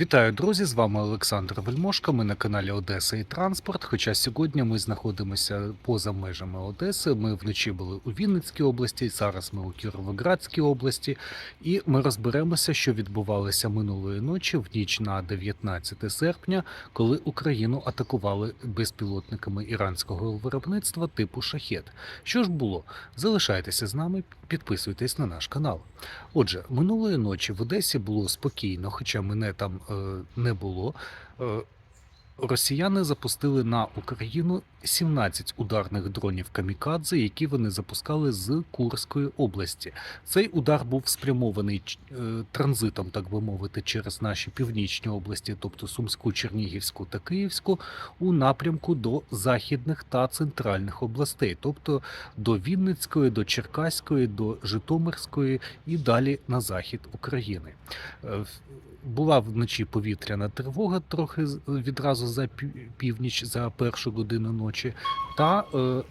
Вітаю, друзі! З вами Олександр Вельмошко. Ми на каналі Одеса і Транспорт. Хоча сьогодні ми знаходимося поза межами Одеси. Ми вночі були у Вінницькій області, зараз ми у Кіровоградській області, і ми розберемося, що відбувалося минулої ночі в ніч на 19 серпня, коли Україну атакували безпілотниками іранського виробництва типу Шахет. Що ж було? Залишайтеся з нами, підписуйтесь на наш канал. Отже, минулої ночі в Одесі було спокійно, хоча мене там не було. Е, Росіяни запустили на Україну 17 ударних дронів камікадзе, які вони запускали з Курської області. Цей удар був спрямований е, транзитом, так би мовити, через наші північні області, тобто Сумську, Чернігівську та Київську, у напрямку до західних та центральних областей, тобто до Вінницької, до Черкаської, до Житомирської і далі на захід України. Е, Була вночі повітряна тривога трохи відразу за північ, за першу годину ночі, та е,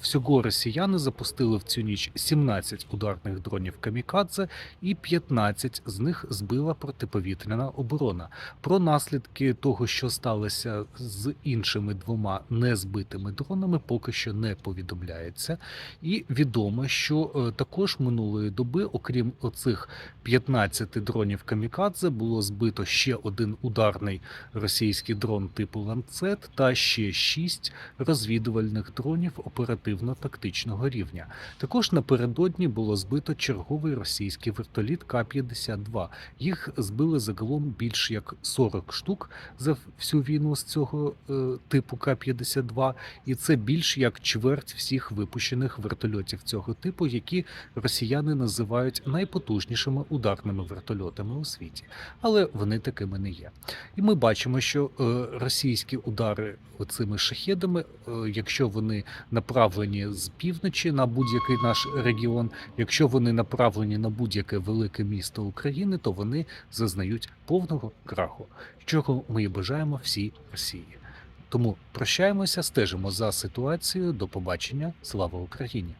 всього росіяни запустили в цю ніч 17 ударних дронів камікадзе, і 15 з них збила протиповітряна оборона. Про наслідки того, що сталося з іншими двома незбитими дронами, поки що не повідомляється. І відомо, що е, також минулої доби, окрім оцих 15 дронів камікадзе, було збито ще один ударний російський дрон типу ланцет та ще 6 розвідувальних дронів оперативно-тактичного рівня. Також напередодні було збито черговий російський вертоліт К-52. Їх збили загалом більш як 40 штук за всю війну з цього е, типу К-52, і це більш як чверть всіх випущених вертольотів цього типу, які росіяни називають найпотужнішими ударними вертольотами у світі. Але вони такими не є. І ми бачимо, що е, російські удари цими шахедами, е, якщо вони направлені з півночі на будь-який наш регіон, якщо вони направлені на будь-яке велике місто України, то вони зазнають повного краху, чого ми і бажаємо всій Росії. Тому прощаємося, стежимо за ситуацією. До побачення. Слава Україні!